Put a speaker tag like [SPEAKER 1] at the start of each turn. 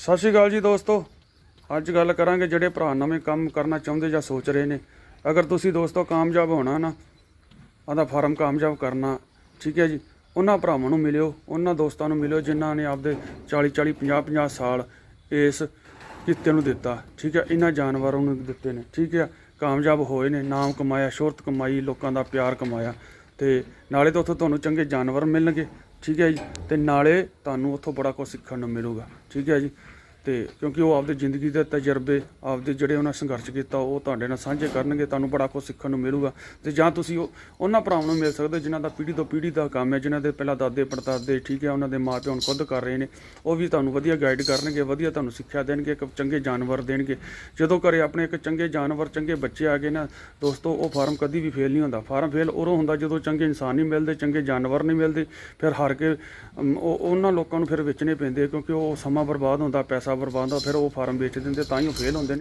[SPEAKER 1] ਸਤਿ ਸ਼੍ਰੀ ਅਕਾਲ ਜੀ ਦੋਸਤੋ। ਅੱਜ ਗੱਲ ਕਰਾਂਗੇ ਜਿਹੜੇ ਭਰਾ ਨਵੇਂ ਕੰਮ ਕਰਨਾ ਚਾਹੁੰਦੇ ਜਾਂ ਸੋਚ ਰਹੇ ਨੇ। ਅਗਰ ਤੁਸੀਂ ਦੋਸਤੋ ਕਾਮਯਾਬ ਹੋਣਾ ਨਾ ਆਦਾ ਫਾਰਮ ਕਾਮਯਾਬ ਕਰਨਾ, ਠੀਕ ਹੈ ਜੀ। ਉਹਨਾਂ ਭਰਾਵਾਂ ਨੂੰ ਮਿਲਿਓ, ਉਹਨਾਂ ਦੋਸਤਾਂ ਨੂੰ ਮਿਲਿਓ ਜਿਨ੍ਹਾਂ ਨੇ ਆਪਦੇ 40 40 50 50 ਸਾਲ ਇਸ ਕਿੱਤੇ ਨੂੰ ਦਿੱਤਾ, ਠੀਕ ਹੈ। ਇਹਨਾਂ ਜਾਨਵਰਾਂ ਨੂੰ ਦਿੱਤੇ ਨੇ, ਠੀਕ ਹੈ। ਕਾਮਯਾਬ ਹੋਏ ਨੇ, ਨਾਮ ਕਮਾਇਆ, ਸ਼ੋਹਰਤ ਕਮਾਈ, ਲੋਕਾਂ ਦਾ ਪਿਆਰ ਕਮਾਇਆ। ਤੇ ਨਾਲੇ ਤਾਂ ਉੱਥੋਂ ਤੁਹਾਨੂੰ ਚੰਗੇ ਜਾਨਵਰ ਮਿਲਣਗੇ, ਠੀਕ ਹੈ ਜੀ? ਤੇ ਨਾਲੇ ਤੁਹਾਨੂੰ ਉੱਥੋਂ ਬੜਾ ਕੁਝ ਸਿੱਖਣ ਨੂੰ ਮਿਲੂਗਾ, ਠੀਕ ਹੈ ਜੀ? ਤੇ ਕਿਉਂਕਿ ਉਹ ਆਪਦੀ ਜ਼ਿੰਦਗੀ ਦੇ ਤਜਰਬੇ, ਆਪਦੇ ਜਿਹੜੇ ਉਹਨਾਂ ਸੰਘਰਸ਼ ਕੀਤਾ, ਉਹ ਤੁਹਾਡੇ ਨਾਲ ਸਾਂਝੇ ਕਰਨਗੇ, ਤੁਹਾਨੂੰ ਬੜਾ ਕੁਝ ਸਿੱਖਣ ਨੂੰ ਮਿਲੂਗਾ। ਤੇ ਜਾਂ ਤੁਸੀਂ ਉਹ, ਉਹਨਾਂ ਭਰਾਵਾਂ ਨੂੰ ਮਿਲ ਸਕਦੇ ਹੋ ਜਿਨ੍ਹਾਂ ਦਾ ਪੀੜ੍ਹੀ ਤੋਂ ਪੀੜ੍ਹੀ ਦਾ ਕੰਮ ਹੈ, ਜਿਨ੍ਹਾਂ ਦੇ ਪਹਿਲਾਂ ਦਾਦੇ, ਪੜਦਾਦੇ ਠੀਕ ਹੈ, ਉਹਨਾਂ ਦੇ ਮਾਪੇ ਨੂੰ ਖੁਦ ਕਰ ਰਹੇ ਨੇ। ਉਹ ਵੀ ਤੁਹਾਨੂੰ ਵਧੀਆ ਗਾਈਡ ਕਰਨਗੇ, ਵਧੀਆ ਤੁਹਾਨੂੰ ਸਿੱਖਿਆ ਦੇਣਗੇ, ਇੱਕ ਚੰਗੇ ਜਾਨਵਰ ਦੇਣਗੇ। ਜਦੋਂ ਘਰੇ ਆਪਣੇ ਇੱਕ ਚੰਗੇ ਜਾਨਵਰ, ਚੰਗੇ ਬੱਚੇ ਆ ਗਏ ਨਾ, ਦੋਸਤੋ, ਉਹ ਫਾਰਮ ਕਦੀ ਵੀ ਫੇਲ ਨਹੀਂ ਹੁੰਦਾ। ਫਾਰਮ ਫੇਲ ਉਦੋਂ ਹੁੰਦਾ ਜਦੋਂ ਚੰਗੇ ਇਨਸਾਨ ਨਹੀਂ ਮਿਲਦੇ, ਚੰਗੇ ਜਾਨਵਰ ਨਹੀਂ ਮਿਲਦੇ। ਫਿਰ ਹਾਰ ਕੇ ਉਹਨਾਂ ਲੋਕਾਂ ਨੂੰ ਫਿਰ ਵੇਚਣੇ ਪੈਂਦੇ ਕਿਉਂਕਿ ਉਹ ਸਮਾਂ ਬਰਬਾਦ ਹੁੰਦਾ, ਪੈਸਾ ਬਰਬਾਦ ਹੁੰਦਾ ਫਿਰ ਉਹ ਫਾਰਮ ਵੇਚ ਦਿੰਦੇ ਤਾਂ ਹੀ ਉਹ ਫੇਲ ਹੁੰਦੇ ਨੇ।